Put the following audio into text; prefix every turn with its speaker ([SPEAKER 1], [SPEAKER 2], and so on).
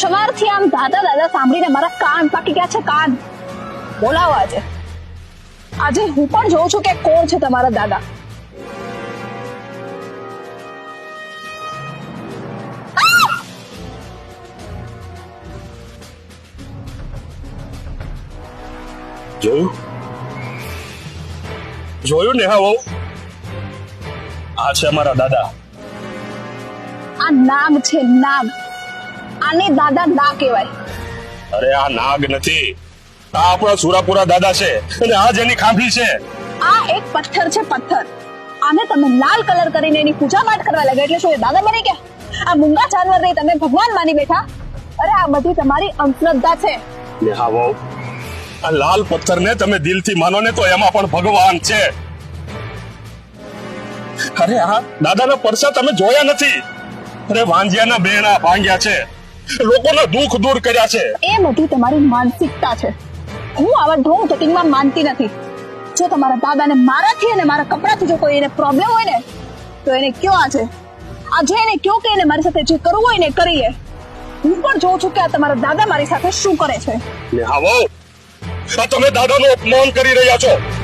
[SPEAKER 1] સવારથી આમ દાદા દાદા સાંભળીને મારા કાન પાકી ગયા છે કાન. બોલાવો આજે. આજે હું પણ જોઉં છું કે કોણ છે તમારા દાદા.
[SPEAKER 2] જોયું? જોયું ને હા આ છે અમારા દાદા.
[SPEAKER 1] આ નામ છે નાગ આને દાદા ના કહેવાય.
[SPEAKER 2] અરે આ નાગ નથી. આ આપણા સુરાપુરા દાદા છે અને આ જેની ખાંભી છે.
[SPEAKER 1] આ એક પથ્થર છે પથ્થર. આને તમે લાલ કલર કરીને એની પૂજા પાઠ કરવા લાગ્યા એટલે શું એ દાદા બની ગયા? આ મૂંગા જાનવર નહીં તમે ભગવાન માની બેઠા? અરે આ બધી તમારી અંધશ્રદ્ધા છે.
[SPEAKER 2] ને હા વહુ. આ લાલ પથ્થરને તમે દિલથી માનો ને તો એમાં પણ ભગવાન છે. અરે આ દાદાના પરસા તમે જોયા નથી. અરે વાંજિયાના બેણા ભાંગ્યા છે. લોકોના દુઃખ દૂર કર્યા છે.
[SPEAKER 1] એ બધી તમારી માનસિકતા છે. હું આવા ઢોંગ ટટીંગમાં માનતી નથી. જો તમારા દાદાને મારાથી અને મારા કપડાથી જો કોઈ એને પ્રોબ્લેમ હોય ને તો એને કયો આજે? આજે એને કયો કે એને મારી સાથે જે કરવું હોય ને કરીએ? હું પણ જોઉં છું કે આ તમારા દાદા મારી સાથે શું કરે છે.
[SPEAKER 2] ને હા તમે દાદાનું અપમાન કરી રહ્યા છો.